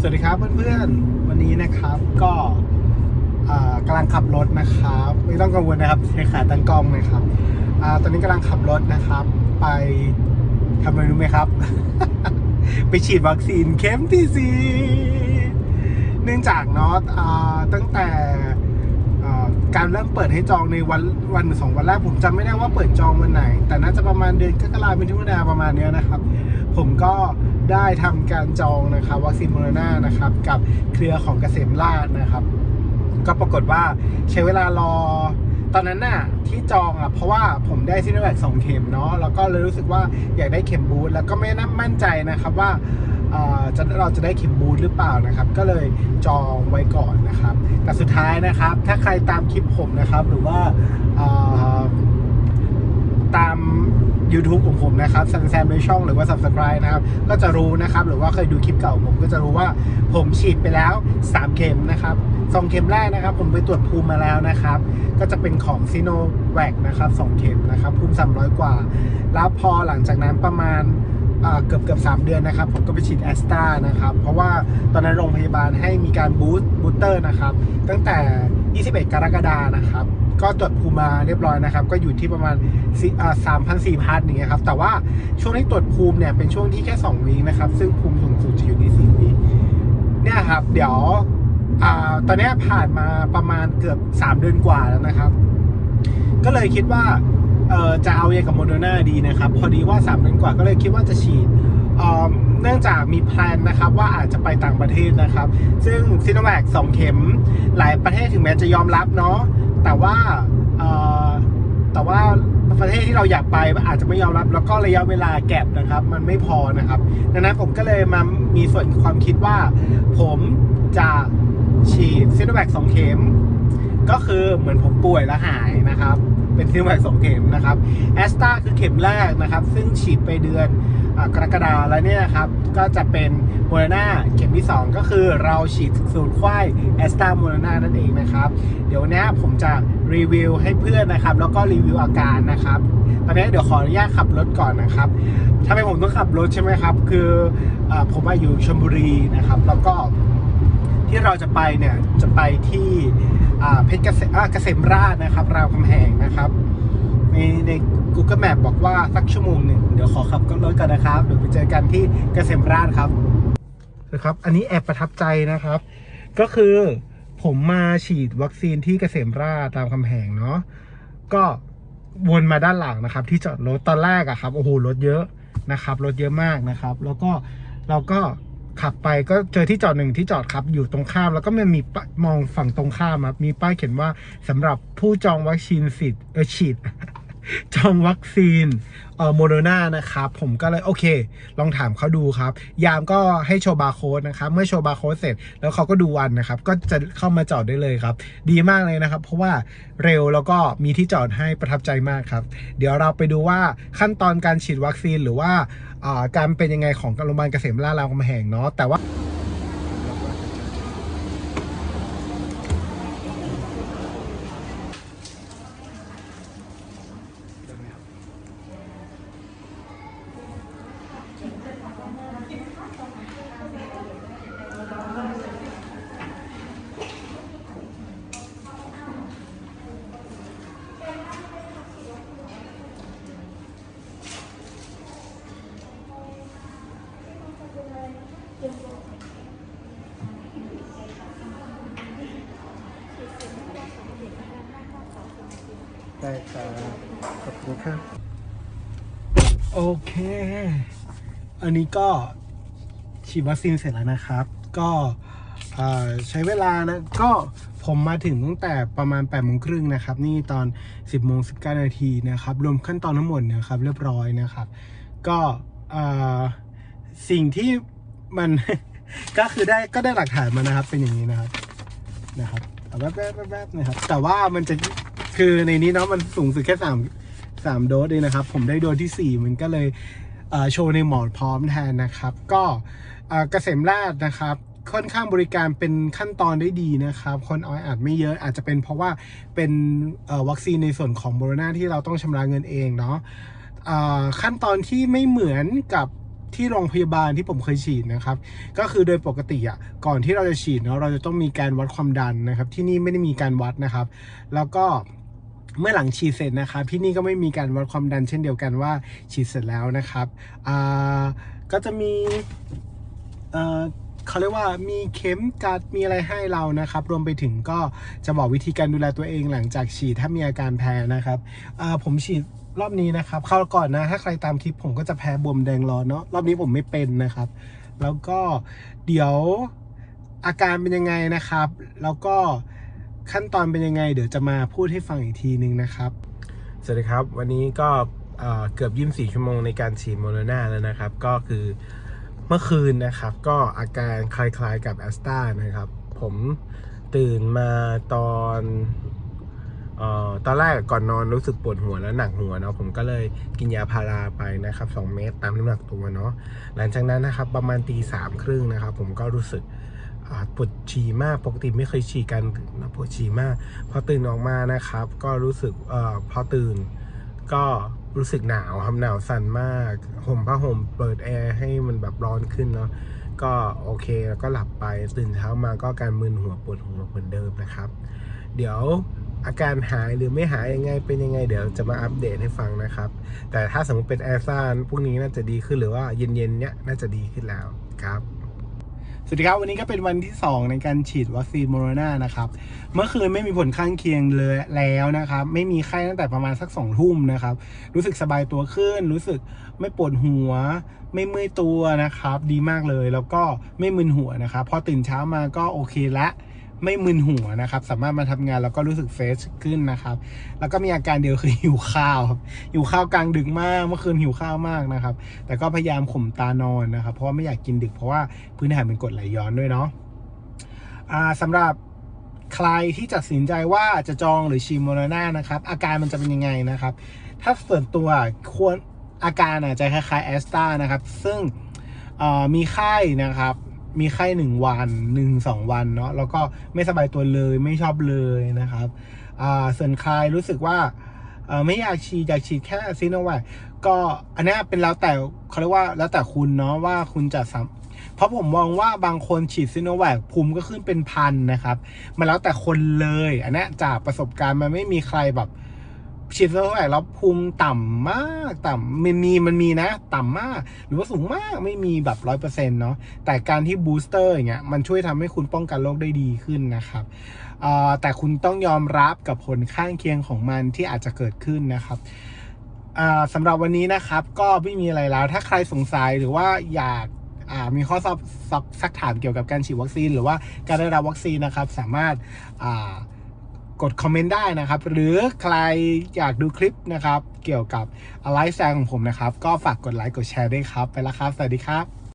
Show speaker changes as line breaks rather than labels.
สวัสดีครับเพื่อนๆ วันนี้นะครับก็กำลังขับรถนะครับ ไม่ต้องกังวลนะครับใช้ขาตั้งกล้องนะครับอตอนนี้กำลังขับรถนะครับ ไปทำอะไรรู้ไหมครับ ไปฉีดวัคซีนเข็มที่สีเนื่องจากเนาะอ่าตั้งแต่การเริ่มเปิดให้จองในวันวันหรือสองวันแรกผมจำไม่ได้ว่าเปิดจองวันไหน แต่น่าจะประมาณเดือนกรกฎาคมเป็นช่วงเวลาประมาณเนี้ยนะครับ ผมก็ได้ทำการจองนะครับวัคซีนโมเดอร์นานะครับกับเครือของเกษมราชนะครับ ก็ปรากฏว่าใช้เวลารอตอนนั้นน่ะที่จองอะเพราะว่าผมได้ซิโนแวคสองเข็มเนาะแล้วก็เลยรู้สึกว่าอยากได้เข็มบูสแล้วก็ไม่น่ามั่นใจนะครับว่าเออจะเราจะได้เข็มบูสต์หรือเปล่านะครับ ก็เลยจองไว้ก่อนนะครับ แต่สุดท้ายนะครับ ถ้าใครตามคลิปผมนะครับ หรือว่าอา YouTube ของผมนะครับซันแซมในช่องหรือว่า Subscribe นะครับ ก็จะรู้นะครับ หรือว่าเคยดูคลิปเก่าผมก็จะรู้ว่าผมฉีดไปแล้ว 3 เข็มนะครับสองเข็มแรกนะครับ ผมไปตรวจภูมิมาแล้วนะครับ ก็จะเป็นของซีโนแวคนะครับสองเข็มนะครับ ภูมิ 300 กว่า แล้วพอหลังจากนั้นประมาณเกือบเกือบสามเดือนนะครับ ผมก็ไปฉีดแอสตรานะครับ เพราะว่าตอนนั้นโรงพยาบาลให้มีการบูสต์บูสเตอร์นะครับ ตั้งแต่ 21 กรกฎานะครับ ก็ตรวจภูมิมาเรียบร้อยนะครับ ก็อยู่ที่ประมาณสามพันสี่พันอย่างเงี้ยครับ แต่ว่าช่วงที่ตรวจภูมิเนี่ยเป็นช่วงที่แค่ 2 วีคนะครับ ซึ่งภูมิสูงสุดจะอยู่ที่ 4 วีคเนี่ยครับ เดี๋ยวอตอนนี้ผ่านมาประมาณเกือบ 3 เดือนกว่าแล้วนะครับ ก็เลยคิดว่าจะเอาอย่กับโมเดอร์นาดีนะครับ พอดีว่า 3 เดือนกว่าก็เลยคิดว่าจะฉีด เนื่องจากมีแพลนนะครับว่าอาจจะไปต่างประเทศนะครับ ซึ่งซีโนแวค2เข็มหลายประเทศถึงแม้จะยอมรับเนาะแต่ว่าแต่ว่าประเทศที่เราอยากไปอาจจะไม่ยอมรับ แล้วก็ระยะเวลาแก็บนะครับ มันไม่พอนะครับ ดังนั้นผมก็เลยมามีส่วนความคิดว่า ผมจะฉีดซิโนแวคสองเข็ม ก็คือเหมือนผมป่วยแล้วหายนะครับ เป็นซิโนแวคสองเข็มนะครับแอสตราคือเข็มแรกนะครับ ซึ่งฉีดไปเดือน กรกฎาแล้วเนี่ยครับก็จะเป็นโมเดอร์นาเข็มที่ 2 ก็คือเราฉีดสูตรควายแอสตราโมเดอร์นานั่นเองนะครับเดี๋ยวนี้ผมจะรีวิวให้เพื่อนนะครับ แล้วก็รีวิวอาการนะครับตอนนี้เดี๋ยวขออนุญาตขับรถก่อนนะครับทำไมผมต้องขับรถใช่ไหมครับ คืออผมมาอยู่ชลบุรีนะครับ แล้วก็ที่เราจะไปเนี่ยจะไปที่เพชรเกษมอ่าเกษมราชนะครับรามคำแหงนะครับในใน Google Map บอกว่าสักชั่วโมงหนึ่งเดี๋ยวขอขับรถกันนะครับเดี๋ยวไปเจอกันที่เกษมราชครับนะครับ อันนี้แอบประทับใจนะครับ ก็คือผมมาฉีดวัคซีนที่เกษมราชรามคำแหงเนาะก็วนมาด้านหลังนะครับ ที่จอดรถตอนแรกอะครับโอ้โหรถเยอะนะครับรถเยอะมากนะครับ แล้วก็เราก็ขับไปก็เจอที่จอดหนึ่งที่จอดครับอยู่ตรงข้าม แล้วก็มันมีป้ามองฝั่งตรงข้ามครับมีป้ายเขียนว่าสำหรับผู้จองวัคซีนสิทธิ์เออฉีด จองวัคซีนเอ่อโมเดอร์นานะครับผมก็เลยโอเค ลองถามเขาดูครับ ยามก็ให้โชว์บาร์โค้ดนะครับ เมื่อโชว์บาร์โค้ดเสร็จแล้วเขาก็ดูวันนะครับ ก็จะเข้ามาจอดได้เลยครับ ดีมากเลยนะครับ เพราะว่าเร็วแล้วก็มีที่จอดให้ประทับใจมากครับ เดี๋ยวเราไปดูว่าขั้นตอนการฉีดวัคซีนหรือว่าอ่าการเป็นยังไงของโรงพยาบาลเกษมราชรามคำแหงเนาะแต่ว่า ได้ครับขอบคุณครับ โอเค อันนี้ก็ฉีดวัคซีนเสร็จแล้วนะครับ ก็ใช้เวลานะ ก็ผมมาถึงตั้งแต่ประมาณ8ปดโมงครึ่งนะครับ นี่ตอน 10บโมงสินาทีนะครับ รวมขั้นตอนทั้งหมดนะครับ เรียบร้อยนะครับ ก็สิ่งที่มันก็คือได้ก็ได้หลักฐานมานะครับเป็นอย่างนี้นะครับนะครับเอาแวบแวบนะครับ แต่ว่ามันจะ คือในนี้เนาะมันสูงสุดแค่สามสามโดสเองนะครับ ผมได้โดสที่สี่มันก็เลยโชว์ในหมอดพร้อมแทนนะครับ ก็เกษมราชนะครับค่อนข้างบริการเป็นขั้นตอนได้ดีนะครับ คนออยอาจไม่เยอะอาจจะเป็นเพราะว่าเป็นวัคซีนในส่วนของโบโรนาที่เราต้องชำระเงินเองเนาะขั้นตอนที่ไม่เหมือนกับที่โรงพยาบาลที่ผมเคยฉีดนะครับ ก็คือโดยปกติอะก่อนที่เราจะฉีดเนาะเราจะต้องมีการวัดความดันนะครับ ที่นี่ไม่ได้มีการวัดนะครับ แล้วก็ เมื่อหลังฉีดเสร็จนะครับที่นี่ก็ไม่มีการวัดความดันเช่นเดียวกันว่าฉีดเสร็จแล้วนะครับก็จะมีเขาเรียกว่ามีเข็มกัดมีอะไรให้เรานะครับ รวมไปถึงก็จะบอกวิธีการดูแลตัวเองหลังจากฉีดถ้ามีอาการแพ้นะครับผมฉีดรอบนี้นะครับคราวก่อนนะ ถ้าใครตามคลิปผมก็จะแพ้บวมแดงร้อนเนาะรอบนี้ผมไม่เป็นนะครับ แล้วก็เดี๋ยวอาการเป็นยังไงนะครับ แล้วก็ ขั้นตอนเป็นยังไง เดี๋ยวจะมาพูดให้ฟังอีกทีนึงนะครับ สวัสดีครับ วันนี้ก็เอ่อเกือบ24ชั่วโมงในการฉีดโมโนนาแล้วนะครับ ก็คือเมื่อคืนนะครับ ก็อาการคล้ายๆกับแอสตานะครับ ผมตื่นมาตอนออตอนแรกก่อนนอนรู้สึกปวดหัวและหนักหัวเนาะผมก็เลยกินยาพาราไปนะครับ2เม็ดตามน้ำหนักตัวเนาะหลังจากนั้นนะครับประมาณตีสามครึ่งนะครับ ผมก็รู้สึก ปวดฉี่มากปกติไม่เคยฉี่กันนะปวดฉี่มาก พอตื่นออกมานะครับ ก็รู้สึกเอ่อพอตื่น ก็รู้สึกหนาวครับหนาวสั่นมากห่มผ้าห่มเปิดแอร์ให้มันแบบร้อนขึ้นเนาะก็โอเคแล้วก็หลับไปตื่นเช้ามาก็การมึนหัวปวดหัวเหมือนเดิมนะครับ เดี๋ยวอาการหายหรือไม่หายยังไงเป็นยังไง เดี๋ยวจะมาอัปเดตให้ฟังนะครับ แต่ถ้าสมมติเป็นแอร์ซ่าพวกนี้น่าจะดีขึ้นหรือว่าเย็นๆเนี้ยน่าจะดีขึ้นแล้วครับ สวัสดีครับวันนี้ก็เป็นวันที่ 2 ในการฉีดวัคซีนโมโรนานะครับ เมื่อคืนไม่มีผลข้างเคียงเลยแล้วนะครับ ไม่มีไข้ตั้งแต่ประมาณสักสองทุ่มนะครับ รู้สึกสบายตัวขึ้น รู้สึกไม่ปวดหัว ไม่เมื่อยตัวนะครับ ดีมากเลยแล้วก็ไม่มึนหัวนะครับ พอตื่นเช้ามาก็โอเคละ ไม่มึนหัวนะครับ สามารถมาทำงานแล้วก็รู้สึกเฟรชขึ้นนะครับ แล้วก็มีอาการเดียวคือหิวข้าวครับหิวข้าวกลางดึกมากเมื่อคืนหิวข้าวมากนะครับ แต่ก็พยายามข่มตานอนนะครับ เพราะว่าไม่อยากกินดึกเพราะว่าพื้นฐานเป็นกรดไหลย้อนด้วยเนาะอ่าสำหรับใครที่ตัดสินใจว่าจะจองหรือฉีดโมโนนานะครับ อาการมันจะเป็นยังไงนะครับ ถ้าส่วนตัวควรอาการอาจจะคล้ายๆแอสตานะครับ ซึ่งมีไข้นะครับ มีไข้หนึ่งวันหนึ่งสองวันเนาะแล้วก็ไม่สบายตัวเลยไม่ชอบเลยนะครับอ่าส่วนใครรู้สึกว่าอ่อไม่อยากฉีดอยากฉีดแค่ซีโนแวคก็อันนี้เป็นแล้วแต่เขาเรียกว่าแล้วแต่คุณเนาะว่าคุณจะสามเพราะผมมองว่าบางคนฉีดซีโนแวคภูมิก็ขึ้นเป็นพันนะครับ มันแล้วแต่คนเลย อันนี้จากประสบการณ์มันไม่มีใครแบบ ฉีดซีโนแวคแล้วภูมิต่ำมากต่ำมันมีมันมีนะ ต่ำมาก หรือว่าสูงมากไม่มีแบบร้อยเปอร์เซ็นต์เนาะแต่การที่บูสเตอร์อย่างเงี้ยมันช่วยทำให้คุณป้องกันโรคได้ดีขึ้นนะครับแต่คุณต้องยอมรับกับผลข้างเคียงของมันที่อาจจะเกิดขึ้นนะครับอ่าสำหรับวันนี้นะครับก็ไม่มีอะไรแล้ว ถ้าใครสงสัยหรือว่าอยากมีข้อสอบสักถามเกี่ยวกับการฉีดวัคซีน หรือว่าการได้รับวัคซีนนะครับ สามารถ กดคอมเมนต์ได้นะครับ หรือใครอยากดูคลิปนะครับ เกี่ยวกับไลฟ์สไตล์ของผมนะครับ ก็ฝากกดไลค์กดแชร์ด้วยครับ ไปแล้วครับ สวัสดีครับ